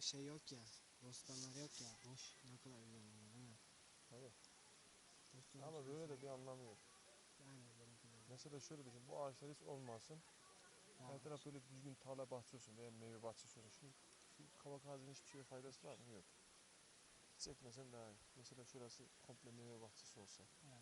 şey yok ya. Bostanlar yok ya. Boş. Ne kadar güzel oluyor değil mi? Tabii. Ama böyle de bir anlamı yok. Yani. Mesela şöyle düşün, bu ağaçlar hiç olmasın. Her taraf böyle düzgün tarla bahçesi veya meyve bahçesi olsun. Şimdi şu kavak ağacının hiçbir şeye faydası var mı? Yok. Hiç ekmesen daha iyi. Mesela şurası komple meyve bahçesi olsa. evet.